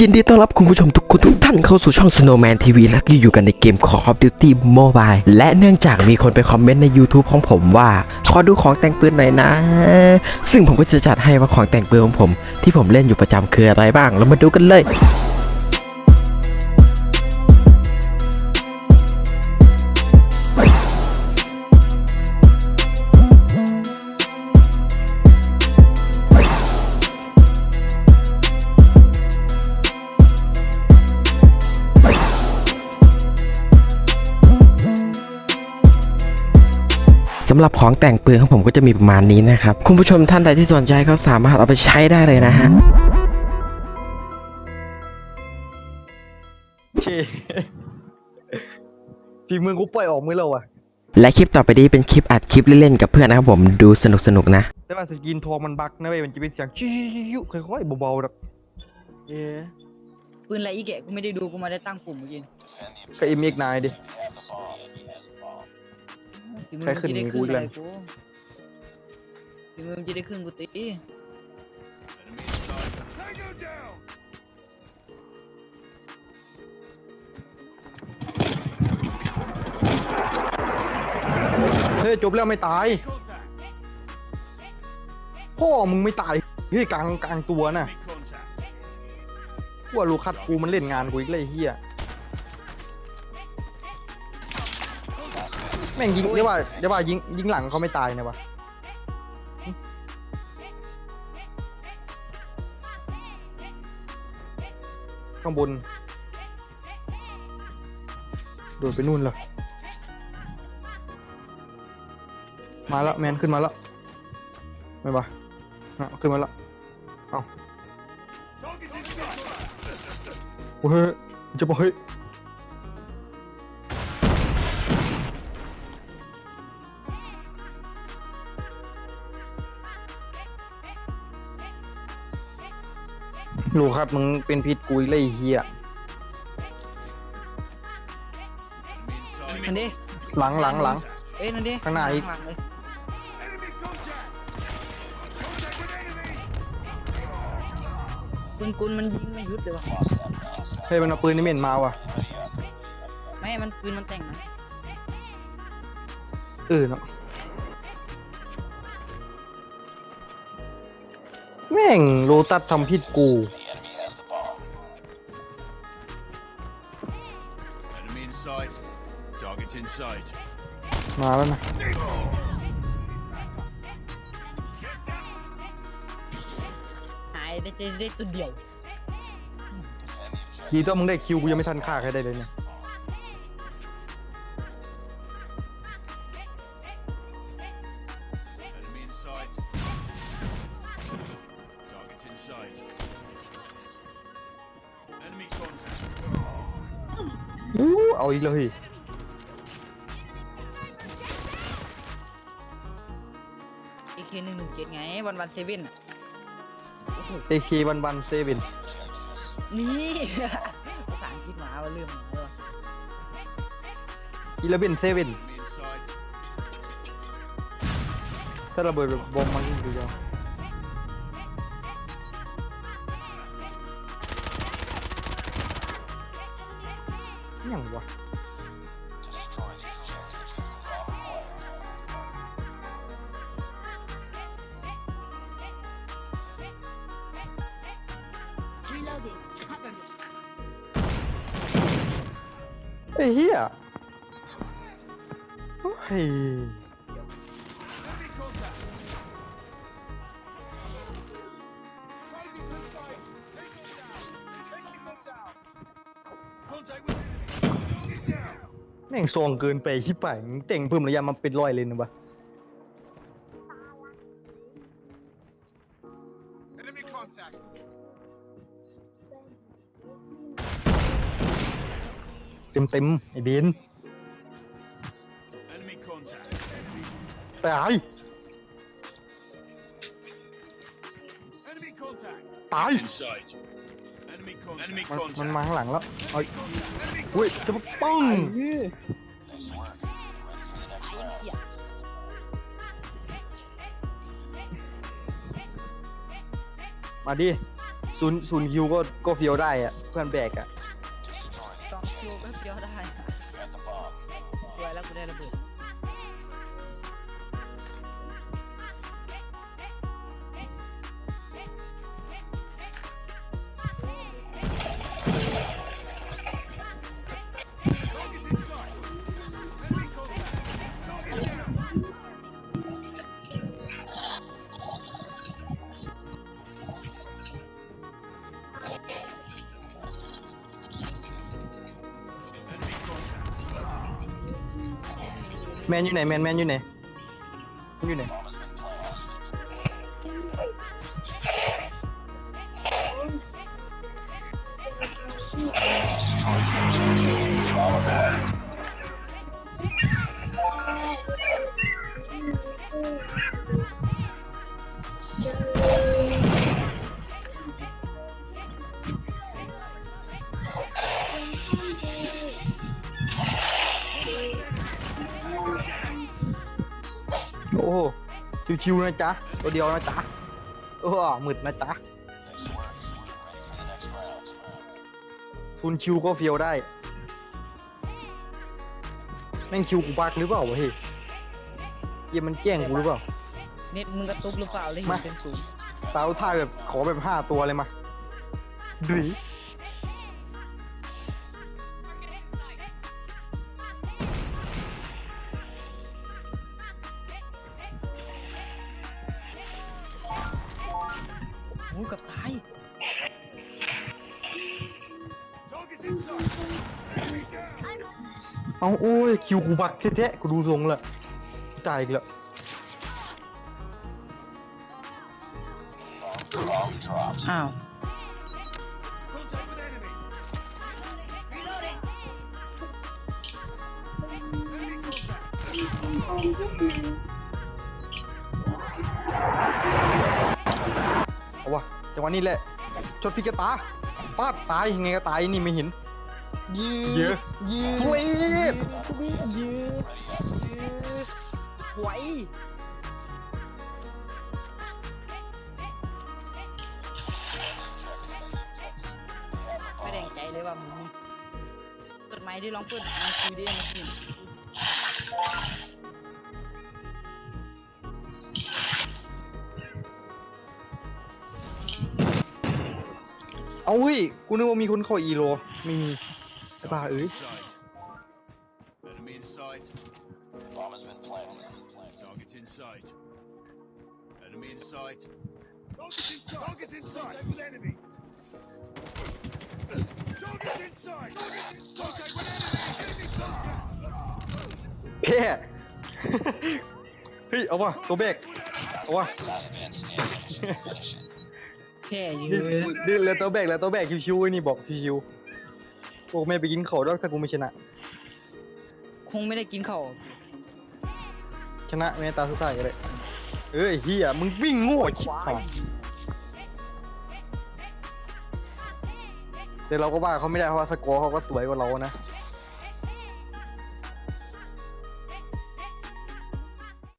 ยินดีต้อนรับคุณผู้ชมทุกคนทุกท่านเข้าสู่ช่อง Snowman TV และอยู่กันในเกม Call of Duty Mobile และเนื่องจากมีคนไปคอมเมนต์ใน YouTube ของผมว่า ขอดูของแต่งปืนหน่อยนะ ซึ่งผมก็จะจัดให้ว่าของแต่งปืนของผม ที่ผมเล่นอยู่ประจำคืออะไรบ้าง เรามาดูกันเลยำหรับของแต่งปืนของผมก็จะมีประมาณนี้นะครับ คุณผู้ชมท่านใดที่สนใจก็สามารถเอาไปใช้ได้เลยนะฮะโอเคฝีมือกูปล่อยออกมือแล้วอะและคลิปต่อไปนี้เป็นคลิปอัดคลิปเล่นๆกับเพื่อนนะครับผมดูสนุกๆนะ แต่ว่าสกินทองมันบักนะเว้ยมันจะเป็นเสียงชิวๆค่อยๆเบาๆแบบเออปืนอะไรอีกแกะกูไม่ได้ดูกูมาได้ตั้งปุ่มเมื่อกี้ก็เอ็มเอ็กนายดิ ถึงมึงใครขึ้นจะได้มึงคกูรึ่งอีกอะแล้วไรกูถึงมึงจะได้ครึ่งกูตีเฮ้ยจบแล้วไม่ตาย พ่อมึงไม่ตายเฮ้ยกลางกลางตัวน่ะ ว่าลูคัดกูมันเล่นงานกูอีกเลยไอ้เฮีย แม่งยิงเดี๋ยวว่าเดี๋ยวว่ายิงยิงหลังเขาไม่ตายนะวะข้างบนโดดไปนู่นเลยมาแล้วแมนขึ้นมาแล้วไม่ปะอะขึ้นมาแล้วเอาโอ้ยจะบอกเฮ้ย ลูกครับมึงเป็นพิษกุยเลยไอ้เฮียนั่นดิ หลังหลังหลัง เอ้ยนั่นดิข้างหน้าอีก ลังเลยปืนกุลมันยิงไม่หยุดเลยวะเฮ้ยมันเอาปืนนี่เม่นมาว่ะไม่ มันปืนมันแต่งนะ เออเนาะ แม่งโลตัสทำพิษกู Enemy in sight. Target in sight. มาแล้วนะ หายได้ได้ได้ตัวเดียว ดีตัวมึงได้คิวกูยังไม่ทันฆ่าใครได้เลยเนี่ย อู้เอาอีกเลยเอเคหนึ่งหนึ่งเจ็ดไงวันวันเซเว่นอะโอ้โหเอเควันวันเซเว่นนี่ภาษาอังกฤษหมาว่าเรื่องหมาเลยวะอีเลเวนเซเว่น Enemy in sight. ถ้าระเบิดบอมมันยิงดูยาว ยังวะไอ้เหี้ยเฮ้ย แม่งซองเกินไปที่ไปมึงเต่งเพิ่มระยะมาเป็นร้อยเลยนะวะ Enemy contact. เต็มเต็มๆไอ้เบน Enemy contact. ตาย Enemy contact. ตาย มัน contact. มันมาข้างหลังแล้วเอา Enemy อุ้ยจะมาป้องไอ้เหี้ยมาดิศูนย์ศูนย์คิวก็ก็เฟียวได้อะเพื่อนแบกอะสองคิวก็เดียวได้ แมนอยู่ไหนแมนแมนอยู่ไหนอยู่ไหน ชิวๆนะจ๊ะ ตัวเดียวนะจ๊ะเออหมึดนะจ๊ะซุนคิวก็เฟียวได้ แม่งคิวกูบักหรือเปล่าวะเฮ้ยเยี่ยมันแกล้งกูหรือเปล่า เน็ตมึงกระตุกหรือเปล่าเลยเห็มานเป็นศูนย์ ตาท่าแบบขอแบบห้าตัวเลยมาดุย เอาโอ้ยคิวกูบักแท้ๆกูดูทรงและตายอีกแล้วอ้าว Contact with enemy. Reloading. Enemy contact. เอาวะจังหวะนี้แหละชดพิกตา ฟาดตายยังไงก็ตายนี่ไม่เห็นยืเยอะยืทุเรศยืยืไหวไม่แดงใจเลยว่ามึงเปิดไม้ดิลองเปิดมันคุยดิมันกิน เอาเฮ้ย กูนึกว่ามีคนเข้าอีโรไม่มีไอ้บ้าเอ้ย Inside. Enemy inside. Bomb has been planted. Target's inside. Enemy inside. Target's inside. Target's inside. Contact with enemy. Target's inside. Contact with enemy. Enemy contact. เพ่เฮ้ย เอาวะตัวเบกเอาวะ Last man standing. Finish it. แค่ยืนี่นนี่เลยตัวเบกแล้วตัวเบกชิวๆไอ้นี่บอกชิวๆพวกแม่ไปกินเขาดอกถ้ากูไม่ชนะ คงไม่ได้กินข้าวชนะแม่ตาสุดท้ายก็ได้เอ้ยเฮียมึงวิ่งโง่ชิบหายเดี๋ยวเราก็ว่าเขาไม่ได้เพราะว่าสกอร์เขาก็สวยกว่าเรานะ